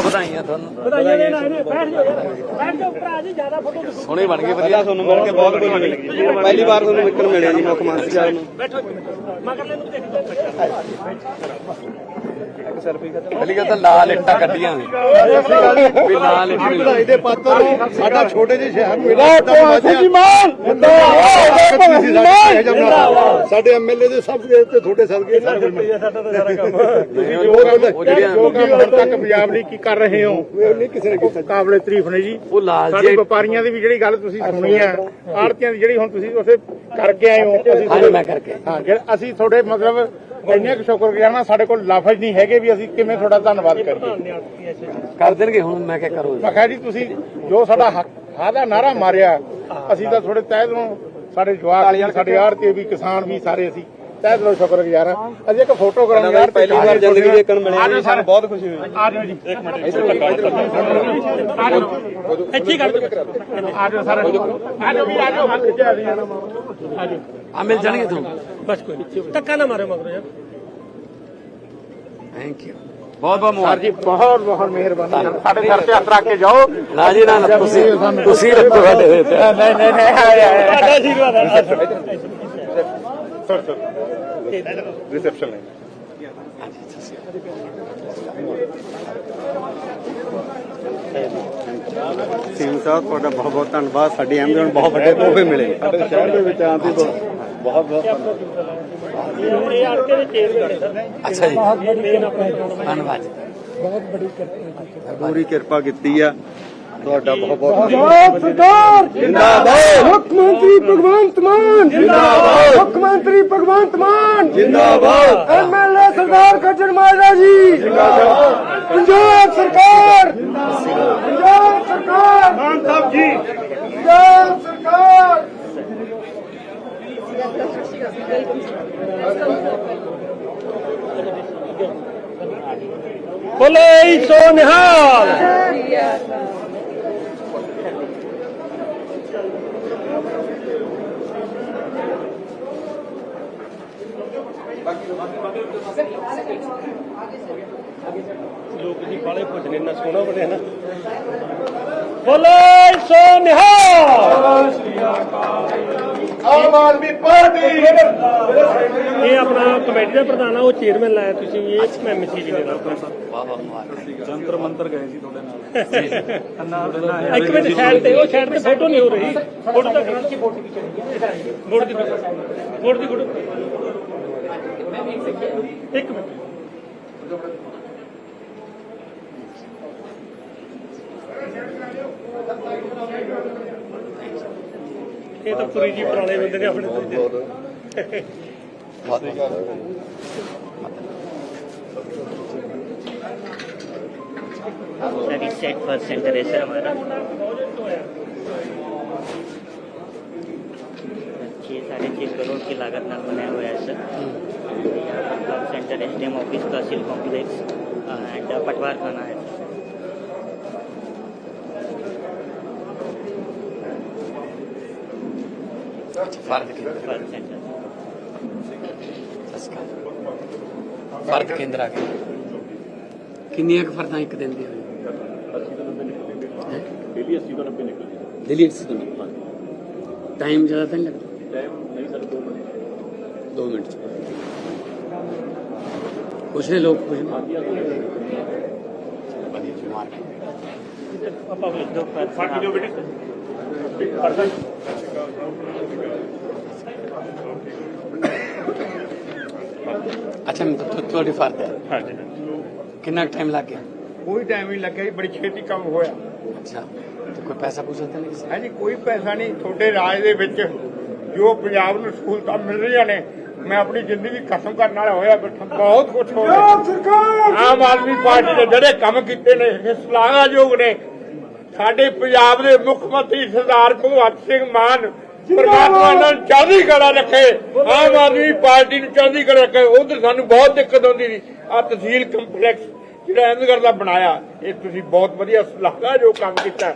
ਵਧਾਈਆਂ ਤੁਹਾਨੂੰ। ਵਧਾਈਆਂ ਦੇਣ ਆਏ ਨੇ ਬੈਠ ਜਾਓ ਯਾਰ। ਬੈਠ ਜਾਓ ਭਰਾ ਜੀ ਜ਼ਿਆਦਾ ਫੋਟੋ ਸੋਹਣੀ ਬਣ ਗਈ ਵਧੀਆ। ਤੁਹਾਨੂੰ ਮਿਲ ਕੇ ਬਹੁਤ ਖੁਸ਼ੀ ਮਿਲੀ ਪਹਿਲੀ ਵਾਰ ਤੁਹਾਨੂੰ ਵਿਕਣ ਮਿਲਿਆ ਜੀ ਮੁੱਖ ਮੰਤਰੀ ਸਾਹਿਬ ਨੂੰ। ਬੈਠੋ ਇੱਕ ਮਿੰਟ। ਮੈਂ ਕਹਿੰਦਾ ਇਹਨੂੰ ਦੇਖ ਪਹਿਲੀ ਗੱਲ ਤਾਂ ਲਾਲ ਇੱਟਾਂ ਕੱਢੀਆਂ ਨੇ। ਵੀ ਲਾਲ ਇੱਟ ਦੇ ਪਾਤਰ ਸਾਡਾ ਛੋਟੇ ਜਿਹੇ ਸ਼ਹਿਰ ਨੂੰ ਸਾਡੇ ਐਮਐਲਏ ਦੇ ਸਭ ਦੇ ਤੇ ਤੁਹਾਡੇ ਸਦਕੇ ਸਾਰੇ ਸਾਡਾ ਤਾਂ ਸਾਰਾ ਕੰਮ। ਉਹ ਜਿਹੜੀਆਂ ਜੋ ਕਿ ਹੁਣ ਤੱਕ ਪੰਜਾਬ ਲਈ ਕੀ ਕਰ ਰਹੇ ਹੋ? ਨਹੀਂ ਕਿਸੇ ਨੇ ਕੀਤਾ। ਕਾਬਲੇ ਤਾਰੀਫ ਨੇ ਜੀ। ਉਹ ਲਾਲ ਸਾਡੇ ਵਪਾਰੀਆਂ ਦੀ ਵੀ ਜਿਹੜੀ ਗੱਲ ਤੁਸੀਂ ਸੁਣੀ ਆ ਆੜਤੀਆਂ ਦੀ ਜਿਹੜੀ ਹੁਣ ਤੁਸੀਂ ਉਸੇ ਕਰਕੇ ਆਏ ਹੋ ਅਸੀਂ ਮੈਂ ਕਰਕੇ। ਹਾਂ ਜਿਹੜਾ ਅਸੀਂ ਤੁਹਾਡੇ ਮਤਲਬ ਇੰਨੇ ਕੁ ਸ਼ੁਕਰਗੁਜ਼ਾਰ ਸਾਡੇ ਕੋਲ ਲਫ਼ਜ਼ ਨਹੀਂ ਹੈਗੇ ਵੀ ਅਸੀਂ ਕਿਵੇਂ ਤੁਹਾਡਾ ਧੰਨਵਾਦ ਕਰੀਏ। ਕਰ ਦੇਣਗੇ ਹੁਣ ਮੈਂ ਕਿਆ ਕਰੋ। ਮੈਂ ਕਿਹਾ ਜੀ ਤੁਸੀਂ ਜੋ ਸਾਡਾ ਹੱਕ ਦਾ ਨਾਰਾ ਮਾਰਿਆ ਅਸੀਂ ਤਾਂ ਤੁਹਾਡੇ ਤਹਿ ਦਿਲੋਂ ਸਾਡੇ ਜਵਾਕ ਵੀ ਸਾਡੇ ਆੜਤੀ ਵੀ ਕਿਸਾਨ ਵੀ ਸਾਰੇ ਅਸੀਂ ਤਹਿ ਦਿਲੋਂ ਸ਼ੁਕਰਗੁਜ਼ਾਰ ਹਾਂ। ਅਸੀਂ ਇੱਕ ਫੋਟੋ ਕਰਾਂਗੇ ਯਾਰ ਪਹਿਲੀ ਵਾਰ ਜ਼ਿੰਦਗੀ ਵਿਕਣ ਮਿਲਿਆ ਜੀ ਸਾਨੂੰ ਬਹੁਤ ਖੁਸ਼ੀ ਹੋਈ। ਆ ਜਾਓ ਜੀ। ਇੱਕ ਮਿੰਟ ਆ ਜਾਓ ਇੱਥੇ ਕਰ ਦਿਓ। ਆ ਜਾਓ ਸਾਰੇ। ਆ ਜਾਓ ਵੀ ਆ ਜਾਓ ਹੱਥ ਚ ਆ ਜਾਓ ਆ ਮਿਲ ਜਾਣਗੇ ਤੁਹਾਨੂੰ ਬਸ ਕੋਈ ਨਹੀਂ ਧੱਕਾ ਨਾ ਮਾਰਿਓ ਮਗਰੋਂ ਯਾਰ ਥੈਂਕ ਯੂ ਬਹੁਤ ਬਹੁਤ ਸਰ ਮੁਬਾਰਕ ਜੀ ਬਹੁਤ ਬਹੁਤ ਮਿਹਰਬਾਨੀ ਸਾਡੇ ਸਿਰ ਤੇ ਹੱਥ ਰੱਖ ਕੇ ਜਾਓ ਨਾ ਜੀ ਨਾ ਨਾ, ਤੁਸੀਂ ਤੁਸੀਂ ਰੱਖੋ ਸਾਡੇ ਦੇ ਉੱਤੇ ਨਹੀਂ ਨਹੀਂ ਨਹੀਂ ਆਏ ਆਏ ਤੁਹਾਡਾ ਆਸ਼ੀਰਵਾਦ ਹੈ ਰਿਸੈਪਸ਼ਨ ਲਈ ਸਿੰਘ ਸਾਹਿਬ ਤੁਹਾਡਾ ਬਹੁਤ ਬਹੁਤ ਧੰਨਵਾਦ। ਸਾਡੀ ਐਮਜਨ ਬਹੁਤ ਵੱਡੇ ਤੋਹਫੇ ਮਿਲੇ। ਸਾਡੇ ਸ਼ਹਿਰ ਦੇ ਵਿੱਚ ਆਉਣ ਦੀ ਬਹੁਤ ਬਹੁਤ ਇਹ ਆਰਕੇ ਦੇ ਚੇਅਰਮੈਨ ਸਰ ਅੱਛਾ ਜੀ। ਧੰਨਵਾਦ। ਜੀ। ਪੂਰੀ ਕਿਰਪਾ ਕੀਤੀ ਆ। ਤੁਹਾਡਾ ਬਹੁਤ ਬਹੁਤ ਸਰਕਾਰ! ਜਿੰਦਾਬਾਦ। ਮੁੱਖ ਮੰਤਰੀ ਭਗਵੰਤ ਮਾਨ! ਜਿੰਦਾਬਾਦ। ਮੁੱਖ ਮੰਤਰੀ ਭਗਵੰਤ ਮਾਨ! ਜਿੰਦਾਬਾਦ। ਐਮਐਲਏ ਸਰਦਾਰ ਗੱਜਣ ਮਾਜਰਾ ਜੀ! ਜਿੰਦਾਬਾਦ। ਪੰਜਾਬ ਸਰਕਾਰ! ਪੰਜਾਬ ਸਰਕਾਰ! ਮਾਨ ਸਾਹਿਬ ਜੀ। ਪੰਜਾਬ ਸਰਕਾਰ! ਬੋਲੇ ਸੋ ਨਿਹਾਲ ਲੋਕ ਨਾ ਸੋਹਣਾ ਬਣਿਆ ਨਾ। ਬੋਲੇ ਸੋ ਨਿਹਾਲ। ਆਮ ਆਦਮੀ ਪਾਰਟੀ। ਇਹ ਆਪਣਾ ਕਮੇਟੀ ਦਾ ਪ੍ਰਧਾਨ ਆ ਉਹ ਚੇਅਰਮੈਨ ਲਾਇਆ ਤੁਸੀਂ ਇਹ ਮੈਂ ਮਿਸੀ ਜੀ ਦੇ ਨਾਲ ਆਪਣਾ ਬਹੁਤ ਮੁਬਾਰਕ ਜੰਤਰ ਮੰਤਰ ਗਏ ਸੀ ਤੁਹਾਡੇ ਨਾਲ। ਇੱਕ ਮਿੰਟ ਸਾਈਡ ਤੇ ਉਹ ਸਾਈਡ ਤੇ ਫੋਟੋ ਨਹੀਂ ਹੋ ਰਹੀ। ਫੋਟੋ ਤਾਂ ਕਰਾਂ ਕਿ ਫੋਟੋ ਖਿੱਚਣੀ ਫੋਟੋ ਦੀ ਫੋਟੋ ਦੀ ਫੋਟੋ ਇੱਕ ਮਿੰਟ। ਇਹ ਤਾਂ ਪੂਰੀ ਜੀ ਪੁਰਾਣੇ ਬੰਦੇ ਨੇ ਆਪਣੇ ਤੋਂ ਜੀ। ਬਹੁਤ ਬਹੁਤ सर इस सेट फर्स्ट सेंटर है सर हमारा छः साढ़े छः करोड़ की लागत ਨਾਲ बनाया हुआ है सर यहाँ पर first centre S D M office tehsil complex and पटवार खाना है ਚ ਫਰਦ ਕੇਂਦਰ ਫਰਦ ਕੇਂਦਰ ਆ ਗਿਆ। ਕਿੰਨੀਆਂ ਕੁ ਫਰਦਾਂ ਇੱਕ ਦਿਨ ਦੀ ਹੋਈ ਦਿੱਲੀ 80 ਤੋਂ 90 ਦਿੱਲੀ 80 ਟਾਈਮ ਜ਼ਿਆਦਾ ਤਾਂ ਲੱਗਦਾ? ਟਾਈਮ ਨਹੀਂ ਸਰ 2 ਮਿੰਟ। 2 ਮਿੰਟ ਕੁਛ ਨੇ ਲੋਕ ਕੁਛ ਆਪਾਂ ਵੇਖ ਦੋ ਫ਼ਰਕ ਕਿਉਂ ਬੇਟੇ ਅੱਛਾ ਮੈਂ ਤੁ- ਤੁਹਾਡੀ ਫਰਦ ਹੈ। ਹਾਂਜੀ ਕਿੰਨਾ ਟਾਈਮ ਲੱਗ ਗਿਆ? ਕੋਈ ਟਾਈਮ ਨਹੀਂ ਲੱਗਿਆ ਜੀ ਬੜੀ ਛੇਤੀ ਕੰਮ ਹੋਇਆ। ਅੱਛਾ ਤੇ ਕੋਈ ਪੈਸਾ ਪੂਸਾ ਤਾਂ ਨਹੀਂ ਕਿਸੇ ਹਾਂਜੀ ਕੋਈ ਪੈਸਾ ਨਹੀਂ। ਤੁਹਾਡੇ ਰਾਜ ਦੇ ਵਿੱਚ ਜੋ ਪੰਜਾਬ ਨੂੰ ਸਹੂਲਤਾਂ ਮਿਲ ਰਹੀਆਂ ਨੇ ਮੈਂ ਆਪਣੀ ਜ਼ਿੰਦਗੀ ਖਤਮ ਕਰਨ ਵਾਲਾ ਹੋਇਆ ਬੈਠਾ ਬਹੁਤ ਕੁਝ ਹੋ ਰਿਹਾ ਆਮ ਆਦਮੀ ਪਾਰਟੀ ਨੇ ਜਿਹੜੇ ਕੰਮ ਕੀਤੇ ਨੇ ਇਹ ਸ਼ਲਾਘਾਯੋਗ ਨੇ ਸਾਡੇ ਪੰਜਾਬ ਦੇ ਮੁੱਖ ਮੰਤਰੀ ਸਰਦਾਰ ਭਗਵੰਤ ਸਿੰਘ ਮਾਨ ਪਰਮਾਤਮਾ ਇਹਨਾਂ ਨੂੰ ਚੜ੍ਹਦੀ ਕਲਾ ਰੱਖੇ। ਆਮ ਆਦਮੀ ਪਾਰਟੀ ਨੂੰ ਚੜ੍ਹਦੀ ਕਲਾ ਰੱਖੇ। ਉਧਰ ਸਾਨੂੰ ਬਹੁਤ ਦਿੱਕਤ ਆਉਂਦੀ ਸੀ ਆ ਤਹਿਸੀਲ ਕੰਪਲੈਕਸ ਜਿਹੜਾ ਅਹਿਮਦਗੜ੍ਹ ਦਾ ਬਣਾਇਆ ਇਹ ਤੁਸੀਂ ਬਹੁਤ ਵਧੀਆ ਸਲਾਹਕਾਰ ਜੋ ਕੰਮ ਕੀਤਾ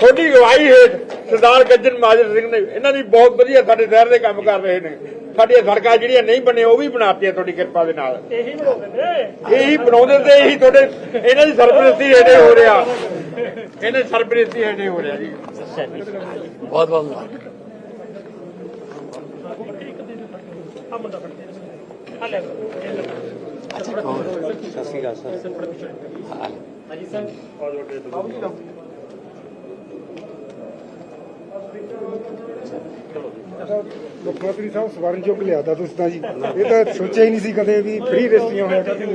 ਤੁਹਾਡੀ ਅਗਵਾਈ ਹੇਠ ਸਰਦਾਰ ਗੱਜਨ ਮਾਜਰ ਸਿੰਘ ਨੇ ਇਹਨਾਂ ਦੀ ਬਹੁਤ ਵਧੀਆ ਸਾਡੇ ਸ਼ਹਿਰ ਦੇ ਕੰਮ ਕਰ ਰਹੇ ਨੇ। ਸਾਡੀਆਂ ਸੜਕਾਂ ਜਿਹੜੀਆਂ ਨਹੀਂ ਬਣੇ ਉਹ ਵੀ ਬਣਾਤੀਆਂ ਤੁਹਾਡੀ ਕਿਰਪਾ ਦੇ ਨਾਲ। ਇਹੀ ਬਣਾਉਂਦੇ ਨੇ? ਇਹੀ ਬਣਾਉਂਦੇ ਤੇ ਇਹੀ ਤੁਹਾਡੇ ਇਹਨਾਂ ਦੀ ਸਰਪ੍ਰਸਤੀ ਹੇਠੇ ਹੋ ਰਿਹਾ। ਇਹਨਾਂ ਦੀ ਸਰਪ੍ਰਸਤੀ ਹੇਠੇ ਹੋ ਰਿਹਾ ਜੀ। ਬਹੁਤ ਬਹੁਤ ਮੁਬਾਰਕ ਆ ਮੁੰਡਾ ਫੜ ਕੇ। ਆ ਲੈ ਅੱਛਾ ਕੌਣ ਸਤਿ ਸ਼੍ਰੀ ਅਕਾਲ ਸਰ ਹਾਂ ਮੁੱਖ ਮੰਤਰੀ ਸਾਹਿਬ ਸਵਰਨ ਚੁੱਕ ਲਿਆਦਾ ਤੁਸੀਂ ਤਾਂ ਜੀ ਇਹ ਤਾਂ ਸੋਚਿਆ ਹੀ ਨਹੀਂ ਸੀ ਕਦੇ ਵੀ ਫ੍ਰੀ ਰਜਿਸਟਰੀਆਂ ਹੋਇਆ ਕਰਦੀਆਂ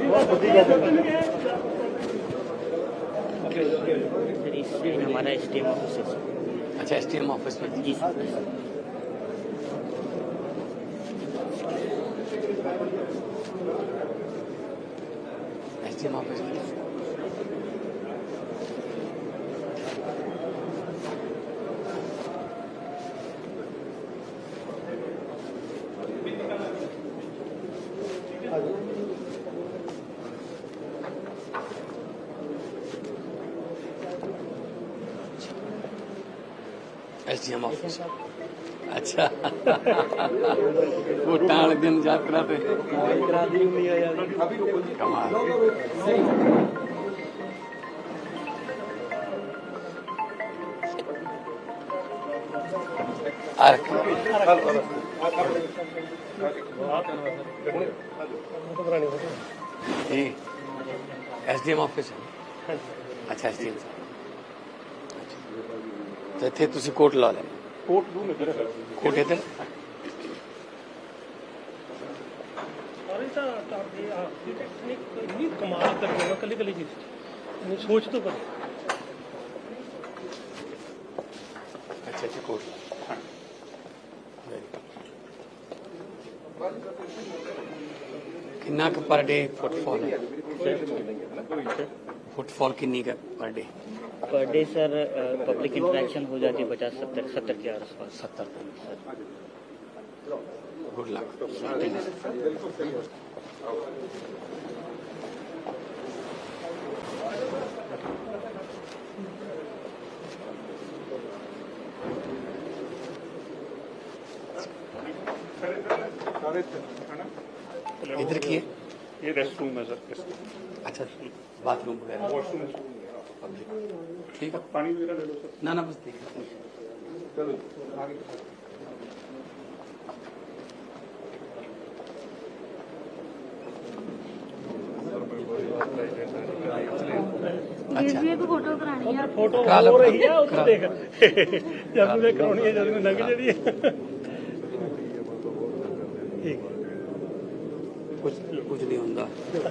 ਬਹੁਤ ਵੱਡੀ ਗੱਲ ਹੈ सर इस इन हमारा एस टी एम ऑफिस है सर। अच्छा एस टी एम ऑफिस में जी सर 19. É uma ofensa. ਅੱਛਾ। ਵੋਟਾਂ ਵਾਲੇ ਦਿਨ ਯਾਤਰਾ ਤੇ। ਕਰਾ ਦੀ ਹੁੰਦੀ ਆ ਯਾਰ ਕਮਾਲ ਆਰ ਜੀ। ਐਸਡੀਐਮ ਆਫਿਸ ਅੱਛਾ, ਐਸਡੀਐਮ ਸਾਹਿਬ। ਤੇ ਇੱਥੇ ਤੁਸੀਂ ਕੋਟ ਲਾ ਲੈਣਾ। ਕੋਟ ਨੂੰ ਨਜ਼ਰ ਹੈ ਕੋਟੇ ਤੇ ਅੱਛਾ ਕਿੰਨਾ ਕੁ ਪਰ ਡੇ ਫੁੱਟਫਾਲ ਹੈ? ਫੁੱਟਫਾਲ ਕਿੰਨੀ ਕੁ ਪਰ ਡੇ per day sir public interaction हो जाती है पचास सत्तर सत्तर के आसपास। सत्तर। गुड लक इधर की है ये रेस्ट रूम है सर। अच्छा बाथरूम वगैरह। वॉशरूम ਵਾਸ਼ਰੂਮ पब्लिक ठीक है ਪਾਣੀ ਵਗੈਰਾ ਲੈ ਲਓ ਸਰ ना ना बस ठीक है ਵੀਰ ਜੀ ਇੱਕ ਫੋਟੋ ਕਰਾਣੀ ਆ ਫੋਟੋ ਕਰਾ ਲਓ, ਹੋ ਰਹੀ ਆ ਉਹ ਕਰਾ ਦੇਖ ਜਦ ਨੂੰ ਕਰਾਉਣੀ ਹੈ ਜਦ ਨੂੰ ਲੰਘ ਜਿਹੜੀ ਹੈ ਠੀਕ कुछ कुछ नहीं होता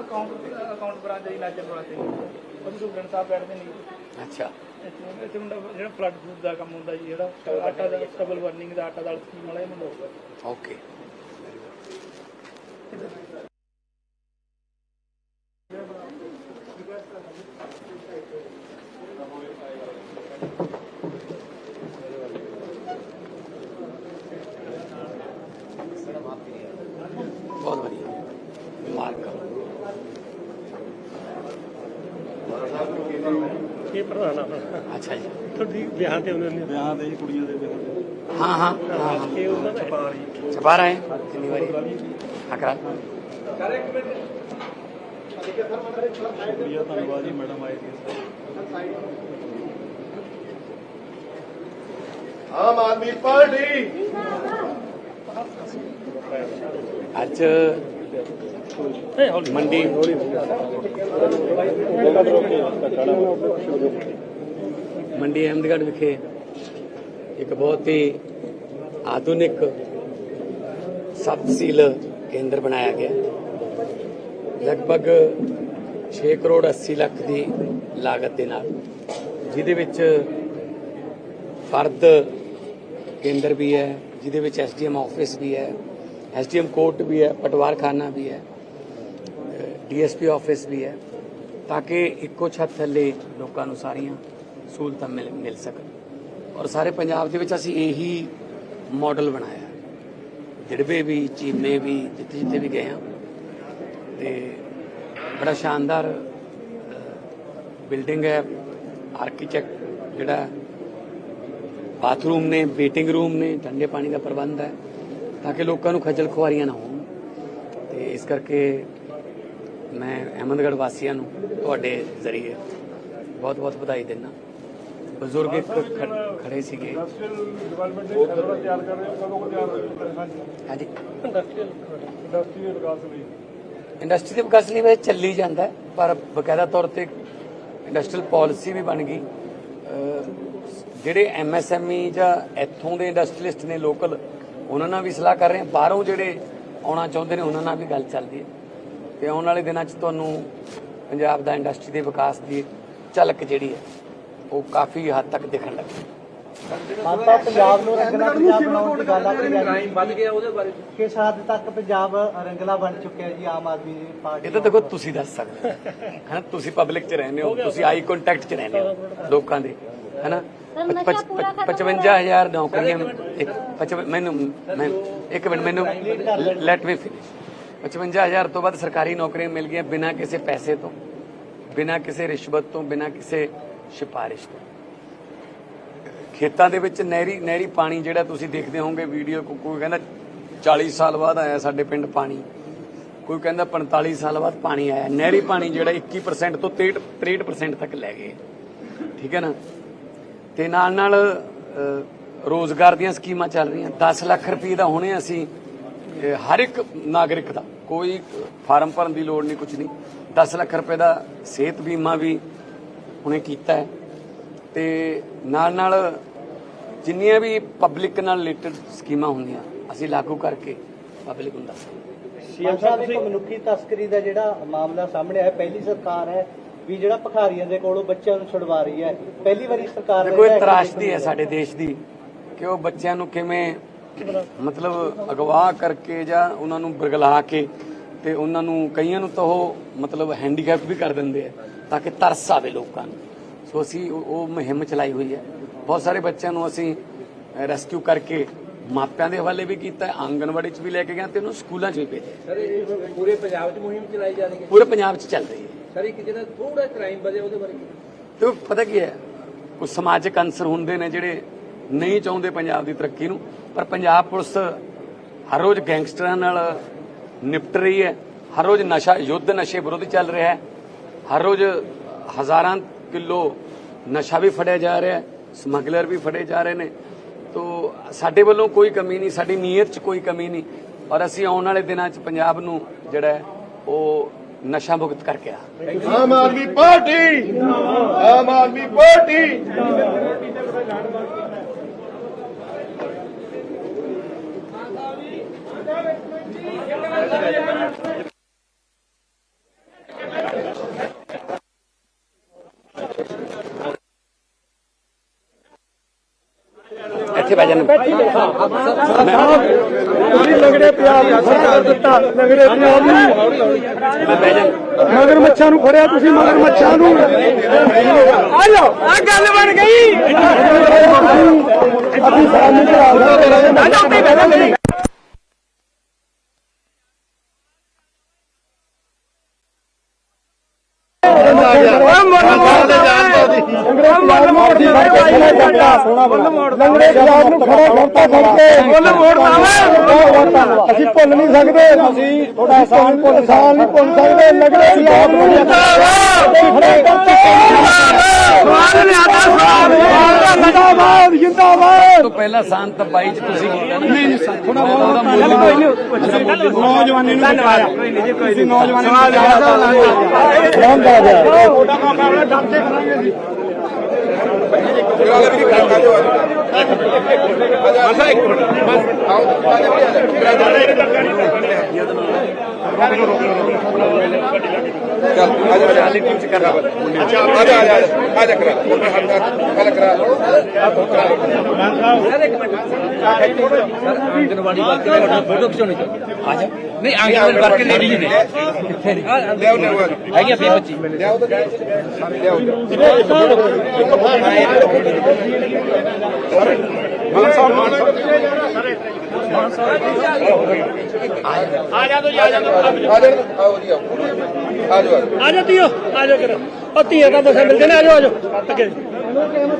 ਅਕਾਊਂਟ ਅਕਾਊਂਟ ਬ੍ਰਾਂਚ ਦੀ ਲਾਜਰ ਬਣਾਤੇ ਉਹ ਸੁਗਣ ਸਾਹਿਬ ਬੈਠਦੇ ਨੇ ਅੱਛਾ। ਇੱਥੇ ਮੁੰਡਾ ਜਿਹੜਾ ਫਲੱਡ ਫੂਡ ਦਾ ਕੰਮ ਹੁੰਦਾ ਜੀ ਜਿਹੜਾ ਆਟਾ ਦਾ ਸਟੇਬਲ ਵਰਨਿੰਗ ਦਾ ਆਟਾ ਦਾ ਸਕੀਮ ਵਾਲਾ ਇਹ ਮੁੰਡਾ ਹੋਊਗਾ ਓਕੇ ਬਹੁਤ ਵਧੀਆ। ਮਾਰਕ। ਪ੍ਰਧਾਨ ਆ? ਅੱਛਾ ਜੀ। ਤੁਹਾਡੀ ਵਿਆਹ ਤੇ ਉਹਨਾਂ ਨੇ ਵਿਆਹ ਦੇ ਕੁੜੀਆਂ ਦੇ ਵਿਆਹ ਹਾਂ ਹਾਂ। ਹਾਂ ਹਾਂ। ਇਹ ਉਹਨਾਂ ਦਾ? ਪਾਰੀ ਛਪਾ ਰਹੇ ਕਿੰਨੀ ਵਾਰੀ? ਹਾਂ ਕਰਾ। ਕੁੜੀਆਂ ਧੰਨਵਾਦ ਜੀ ਮੈਡਮ ਆਏ ਸੀ ਆਮ ਆਦਮੀ ਪਾਰਟੀ। ਅੱਜ ਮੰਡੀ ਮੰਡੀ ਅਹਿਮਦਗੜ੍ਹ ਵਿਖੇ ਇੱਕ ਬਹੁਤ ਹੀ ਆਧੁਨਿਕ ਸਬ ਤਹਿਸੀਲ ਕੇਂਦਰ ਬਣਾਇਆ ਗਿਆ। ਲਗਭਗ 6 ਕਰੋੜ 80 ਲੱਖ ਦੀ ਲਾਗਤ ਦੇ ਨਾਲ, ਜਿਹਦੇ ਵਿੱਚ ਫਰਦ ਕੇਂਦਰ ਵੀ ਹੈ, ਜਿਹਦੇ ਵਿੱਚ ਐਸਡੀਐਮ ਆਫਿਸ ਵੀ ਹੈ ਐਸਡੀਐਮ ਕੋਰਟ ਵੀ ਹੈ ਪਟਵਾਰ ਖਾਨਾ ਵੀ ਹੈ, ਡੀਐਸਪੀ ਆਫਿਸ ਵੀ ਹੈ, ਤਾਂ ਕਿ ਇੱਕੋ ਛੱਤ ਥੱਲੇ ਲੋਕਾਂ ਨੂੰ ਸਾਰੀਆਂ ਸਹੂਲਤਾਂ ਮਿਲ ਮਿਲ ਸਕਣ। ਔਰ ਸਾਰੇ ਪੰਜਾਬ ਦੇ ਵਿੱਚ ਅਸੀਂ ਇਹੀ ਮਾਡਲ ਬਣਾਇਆ। ਦਿੜਬੇ ਵੀ, ਚੀਮੇ ਵੀ, ਜਿੱਥੇ ਜਿੱਥੇ ਵੀ ਗਏ ਹਾਂ। ਤੇ ਬੜਾ ਸ਼ਾਨਦਾਰ ਬਿਲਡਿੰਗ ਹੈ। ਆਰਕੀਟੈਕਟ ਜਿਹੜਾ ਬਾਥਰੂਮ ਨੇ, ਵੇਟਿੰਗ ਰੂਮ ਨੇ, ਠੰਡੇ ਪਾਣੀ ਦਾ ਪ੍ਰਬੰਧ ਹੈ। ਤਾਂ ਕਿ ਲੋਕਾਂ ਨੂੰ ਖੱਜਲ ਖੁਆਰੀਆਂ ਨਾ ਹੋਣ। ਤੇ ਇਸ ਕਰਕੇ ਮੈਂ ਅਹਿਮਦਗੜ੍ਹ ਵਾਸੀਆਂ ਨੂੰ ਤੁਹਾਡੇ ਜ਼ਰੀਏ ਬਹੁਤ ਬਹੁਤ ਵਧਾਈ ਦਿੰਦਾ। ਬਜ਼ੁਰਗ ਇੱਕ ਖੜੇ ਸੀਗੇ। ਹਾਂਜੀ। ਇੰਡਸਟਰੀ ਦੇ ਵਿਕਾਸ ਲਈ ਇੰਡਸਟਰੀ ਵੈਸੇ ਚੱਲੀ ਜਾਂਦਾ ਪਰ ਬਕਾਇਦਾ ਤੌਰ ਤੇ ਇੰਡਸਟਰੀਅਲ ਪਾਲਿਸੀ ਵੀ ਬਣ ਗਈ। ਅਹ ਜਿਹੜੇ ਐਮਐਸਐਮਈ ਜਾਂ ਇੱਥੋਂ ਦੇ ਇੰਡਸਟਰੀਲਿਸਟ ਨੇ ਲੋਕਲ ਉਹਨਾਂ ਨਾਲ ਵੀ ਸਲਾਹ ਕਰ ਰਹੇ ਹਾਂ। ਬਾਹਰੋਂ ਜਿਹੜੇ ਆਉਣਾ ਚਾਹੁੰਦੇ ਨੇ ਉਹਨਾਂ ਨਾਲ ਵੀ ਗੱਲ ਚੱਲਦੀ ਹੈ। ਤੇ ਆਉਣ ਵਾਲੇ ਦਿਨਾਂ 'ਚ ਤੁਹਾਨੂੰ ਪੰਜਾਬ ਦਾ ਇੰਡਸਟਰੀ ਦੇ ਵਿਕਾਸ ਦੀ ਝਲਕ ਜਿਹੜੀ ਹੈ ਉਹ ਕਾਫੀ ਹੱਦ ਤੱਕ ਦਿਖਣ ਲੱਗੀ। ਮਾਤਾ ਪੰਜਾਬ ਨੂੰ ਰੰਗਲਾ ਪੰਜਾਬ ਬਣਾਉਣ ਦੀ ਗੱਲ ਆਖੀ ਜਾਂਦੀ ਵੱਧ ਗਿਆ ਉਹਦੇ ਬਾਰੇ। ਕਿਸ ਹੱਦ ਤੱਕ ਪੰਜਾਬ ਰੰਗਲਾ ਬਣ ਚੁੱਕਿਆ ਜੀ ਆਮ ਆਦਮੀ ਪਾਰਟੀ ਇਹ ਤਾਂ ਦੇਖੋ ਤੁਸੀਂ ਦੱਸ ਸਕਦੇ ਹੋ। ਹੈਨਾ ਤੁਸੀਂ ਪਬਲਿਕ 'ਚ ਰਹਿੰਦੇ ਹੋ ਤੁਸੀਂ ਆਈ ਕੰਟੈਕਟ 'ਚ ਰਹਿੰਦੇ ਹੋ ਲੋਕਾਂ ਦੇ। ਹੈਨਾ? ਸਰ, ਨਸ਼ਾ ਪੂਰਾ ਖਤਮ 55000 ਨੌਕਰੀਆਂ ਇੱਕ ਪਚਵ- ਮੈਨੂੰ ਮੈਂ ਇੱਕ ਮਿੰਟ ਮੈਨੂੰ ਲੈਟ ਮੀ ਫਿਨਿਸ਼ 55000 ਤੋਂ ਵੱਧ ਸਰਕਾਰੀ ਨੌਕਰੀਆਂ ਮਿਲ ਗਈਆਂ ਬਿਨਾਂ ਕਿਸੇ ਪੈਸੇ ਤੋਂ ਬਿਨਾਂ ਕਿਸੇ ਰਿਸ਼ਵਤ ਤੋਂ ਬਿਨਾਂ ਕਿਸੇ ਸਿਫਾਰਿਸ਼ ਤੋਂ। ਖੇਤਾਂ ਦੇ ਵਿੱਚ ਨਹਿਰੀ ਨਹਿਰੀ ਪਾਣੀ ਜਿਹੜਾ ਤੁਸੀਂ ਦੇਖਦੇ ਹੋਵੋਗੇ ਵੀਡੀਓ ਕੋਈ ਕਹਿੰਦਾ 40 ਸਾਲ ਬਾਅਦ ਆਇਆ ਸਾਡੇ ਪਿੰਡ ਪਾਣੀ ਕੋਈ ਕਹਿੰਦਾ 45 ਸਾਲ ਬਾਅਦ ਪਾਣੀ ਆਇਆ। ਨਹਿਰੀ ਪਾਣੀ ਜਿਹੜਾ 21% ਤੋਂ 63 63% ਤੱਕ ਲੈ ਗਏ। ਠੀਕ ਹੈ ਨਾ? ਤੇ ਨਾਲ ਨਾਲ ਰੋਜ਼ਗਾਰ ਦੀਆਂ ਸਕੀਮਾਂ ਚੱਲ ਰਹੀਆਂ। 10 ਲੱਖ ਰੁਪਏ ਦਾ ਹੁਣੇ ਅਸੀਂ ਹਰ ਇੱਕ ਨਾਗਰਿਕ ਦਾ, ਕੋਈ ਫਾਰਮ ਭਰਨ ਦੀ ਲੋੜ ਨਹੀਂ ਕੁਝ ਨਹੀਂ। 10 ਲੱਖ ਰੁਪਏ ਦਾ ਸਿਹਤ ਬੀਮਾ ਵੀ ਹੁਣੇ ਕੀਤਾ ਹੈ। ਤੇ ਨਾਲ ਨਾਲ ਜਿੰਨੀਆਂ ਵੀ ਪਬਲਿਕ ਨਾਲ ਰਿਲੇਟਡ ਸਕੀਮਾਂ ਹੁੰਦੀਆਂ, ਅਸੀਂ ਲਾਗੂ ਕਰਕੇ ਪਬਲਿਕ ਨੂੰ ਦੱਸਾਂਗੇ। ਸੀਐਮ ਸਾਹਿਬ ਇੱਕ ਮਨੁੱਖੀ ਤਸਕਰੀ ਦਾ ਜਿਹੜਾ ਮਾਮਲਾ ਸਾਹਮਣੇ ਆਇਆ, ਪਹਿਲੀ ਸਰਕਾਰ ਹੈ ਵੀ ਜਿਹੜਾ ਭਖਾਰੀਆਂ ਦੇ ਕੋਲੋਂ ਬੱਚਿਆਂ ਨੂੰ ਛੁਡਵਾ ਰਹੀ ਹੈ ਪਹਿਲੀ ਵਾਰੀ ਸਰਕਾਰ ਨੇ ਦੇਖੋ ਇਹ ਜਿਹੜਾ ਤਰਾਸ਼ਦੀ ਹੈ ਸਾਡੇ ਦੇਸ਼ ਦੀ ਕਿ ਉਹ ਬੱਚਿਆਂ ਨੂੰ ਕਿਵੇਂ ਮਤਲਬ ਅਗਵਾ ਕਰਕੇ ਜਾਂ ਉਹਨਾਂ ਨੂੰ ਬਰਗਲਾ ਕੇ ਤੇ ਉਹਨਾਂ ਨੂੰ ਕਈਆਂ ਨੂੰ ਤਾਂ ਉਹ ਮਤਲਬ ਹੈਂਡੀਕੈਪ ਵੀ ਕਰ ਦਿੰਦੇ ਆ ਤਾਂ ਕਿ ਤਰਸ ਆਵੇ ਲੋਕਾਂ ਨੂੰ। ਸੋ ਅਸੀਂ ਉਹ ਮੁਹਿੰਮ ਚਲਾਈ ਹੋਈ ਹੈ। ਬਹੁਤ ਸਾਰੇ ਬੱਚਿਆਂ ਨੂੰ ਅਸੀਂ ਰੈਸਕਿਊ ਕਰਕੇ ਮਾਪਿਆਂ ਦੇ ਹਵਾਲੇ ਵੀ ਕੀਤਾ ਹੈ ਆਂਗਨਵਾੜੀ 'ਚ ਵੀ ਲੈ ਕੇ ਗਏ ਤੇ ਉਹਨੂੰ ਸਕੂਲਾਂ 'ਚ ਵੀ ਭੇਜਿਆ। ਸਰ ਇਹ ਪੂਰੇ ਪੰਜਾਬ 'ਚ ਮੁਹਿੰਮ ਚਲਾਈ ਜਾ ਰਹੀ ਹੈ? ਪੂਰੇ ਪੰਜਾਬ 'ਚ ਚੱਲ ਰਹੀ ਹੈ। ਸਰ ਇੱਕ ਜਿਹੜਾ ਥੋੜਾ ਕ੍ਰਾਈਮ ਵਧਿਆ ਉਹਦੇ ਬਾਰੇ ਤੇ ਪਤਾ ਕੀ ਹੈ? ਕੁਝ ਸਮਾਜਿਕ ਅੰਸਰ ਹੁੰਦੇ ਨੇ ਜਿਹੜੇ ਨਹੀਂ ਚਾਹੁੰਦੇ ਪੰਜਾਬ ਦੀ ਤਰੱਕੀ ਨੂੰ, ਪਰ ਪੰਜਾਬ ਪੁਲਿਸ ਹਰ ਰੋਜ਼ ਗੈਂਗਸਟਰਾਂ ਨਾਲ ਨਿਪਟ ਰਹੀ ਹੈ, ਹਰ ਰੋਜ਼ ਨਸ਼ਾ, ਯੁੱਧ ਨਸ਼ੇ ਵਿਰੁੱਧ ਚੱਲ ਰਿਹਾ ਹੈ, ਹਰ ਰੋਜ਼ ਹਜ਼ਾਰਾਂ ਕਿਲੋ ਨਸ਼ਾ ਵੀ ਫੜਿਆ ਜਾ ਰਿਹਾ ਹੈ, ਸਮਗਲਰ ਵੀ ਫੜੇ ਜਾ ਰਹੇ ਨੇ। ਤੋ ਸਾਡੇ ਵੱਲੋਂ ਕੋਈ ਕਮੀ ਨਹੀਂ, ਸਾਡੀ ਨੀਅਤ 'ਚ ਕੋਈ ਕਮੀ ਨਹੀਂ, ਔਰ ਅਸੀਂ ਆਉਣ ਵਾਲੇ ਦਿਨਾਂ 'ਚ ਪੰਜਾਬ ਨੂੰ ਜਿਹੜਾ ਉਹ ਨਸ਼ਾ ਮੁਕਤ ਕਰਕੇ ਆ ਆਮ ਆਦਮੀ ਪਾਰਟੀ ਆਮ ਆਦਮੀ ਪਾਰਟੀ। ਇੱਥੇ ਬਹਿ ਜਾਣ ਤੁਸੀਂ ਲੰਗੜੇ ਪੰਜਾਬ ਨੂੰ ਖੜਾ ਕਰ ਦਿੱਤਾ। ਲੰਗੜੇ ਪੰਜਾਬ ਨੂੰ। ਬਹਿ ਮਗਰ ਮੱਛਾਂ ਨੂੰ ਫੜਿਆ ਤੁਸੀਂ ਮਗਰ ਮੱਛਾਂ ਨੂੰ। ਆ ਜਾਓ ਆ ਗੱਲ ਬਣ ਗਈ। ਅਸੀਂ ਸਾਨੂੰ ਕਰਾ ਲਿਆ ਲੰਗੜੇ ਪੰਜਾਬ ਨੂੰ ਖੜਾ ਕਰਤਾ। ਕਰਕੇ ਮੁੱਲ ਮੋੜਦਾ ਅਸੀਂ ਭੁੱਲ ਨਹੀਂ ਸਕਦੇ। ਅਸੀਂ ਥੋੜਾ ਆਸਾਨ ਭੁੱਲ ਆਸਾਨ ਨਹੀਂ ਭੁੱਲ ਸਕਦੇ। ਲੰਗੜੇ ਪੰਜਾਬ ਨੂੰ ਜਿੰਦਾਬਾਦ। ਜਿੰਦਾਬਾਦ। ਤੋਂ ਪਹਿਲਾਂ ਸੰਤ ਤਾਂ 22 ਚ ਤੁਸੀਂ ਨਹੀਂ ਨਹੀਂ ਥੋੜਾ ਬਹੁਤ ਨੌਜਵਾਨੀ ਨੂੰ ਧੰਨਵਾਦ। ਤੁਸੀਂ ਨੌਜਵਾਨੀ ਨੂੰ ਮਸਾ ਇੱਕ ਮਿੰਟ ਬਸ। ਆਓ ਤਾਂ ਜਿਹੜੇ ਆ ਜਾ ਰੋਕ ਰੋਕ ਬਹੁਤ ਵਾਲੀ ਟੀਮ ਚ ਕਰ ਰਹਾ ਨਹੀਂ ਆਂਗਨਵਾੜੀ ਵਰਕਰ ਲੇਡੀ ਨੇ। ਕਿੱਥੇ ਨੇ? ਹੈਗੀ ਆਪਣੀ ਬੱਚੀ? ਆ ਜਾ ਤੀਓ ਆ ਜਾ ਕਰ ਉਹ ਧੀਏ ਦਾ ਬਸਾ ਮਿਲਦੇ ਨੇ ਆ ਜਾ ਆ ਜਾ ਅੱਗੇ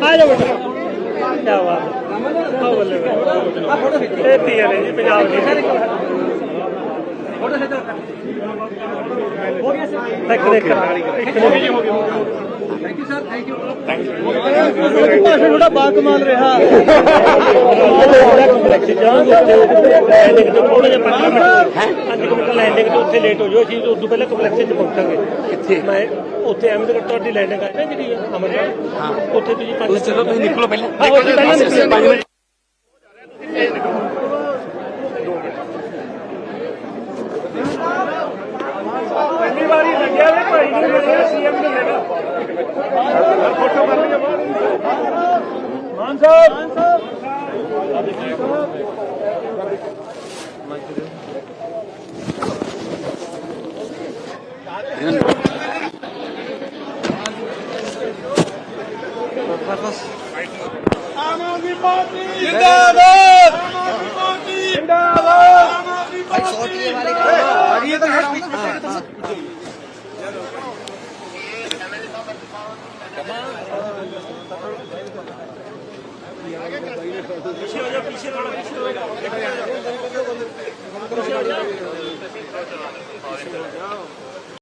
ਆ ਜਾ ਬੇਟਾ ਕੀ ਬਾਤ ਹੈ ਆ ਬੱਲੇ ਬੱਲੇ। ਇਹ ਧੀਏ ਨੇ ਜੀ ਪੰਜਾਬ ਦੀ ਦੇਖ ਦੇਖ thank you sir thank you thank you ਭਾਸ਼ਣ ਥੋੜਾ ਬਾ ਕਮਾਲ ਰਿਹਾ ਲੈਂਡਿੰਗ ਤੋਂ ਥੋੜਾ ਜਿਹਾ ਪੰਜ ਮਿੰਟ ਹੈ 5 ਮਿੰਟ ਲੈਂਡਿੰਗ ਤੋਂ ਉੱਥੇ ਲੇਟ ਹੋ ਜਾਓ ਅਸੀਂ ਉਦੋਂ ਪਹਿਲਾਂ ਕੰਪਲੈਕਸ 'ਚ ਪਹੁੰਚਾਂਗੇ ਕਿੱਥੇ ਮੈਂ ਉੱਥੇ ਅਹਿਮਦਗੜ੍ਹ ਤੁਹਾਡੀ ਲੈਂਡਿੰਗ ਹੈ ਨਾ ਜਿਹੜੀ ਅਮਰਨਾਥ ਹਾਂ ਉੱਥੇ ਤੁਸੀਂ ਪੰਜ ਤੁਸੀਂ ਚਲੋ ਤੁਸੀਂ ਨਿਕਲੋ ਪਹਿਲਾਂ ਹਾਂ, ਉੱਥੇ ਪਹਿਲਾਂ ਨਿਕਲੋ। ਪੰਜ ਮਿੰਟ ਪਹਿਲੀ ਵਾਰੀ ਲੱਗਿਆ ਵੇ ਭਾਈ ਨੂੰ ਮਿਲਿਆ ਸੀਐਮ ਨੂੰ ਮਿਲਿਆ Yeah.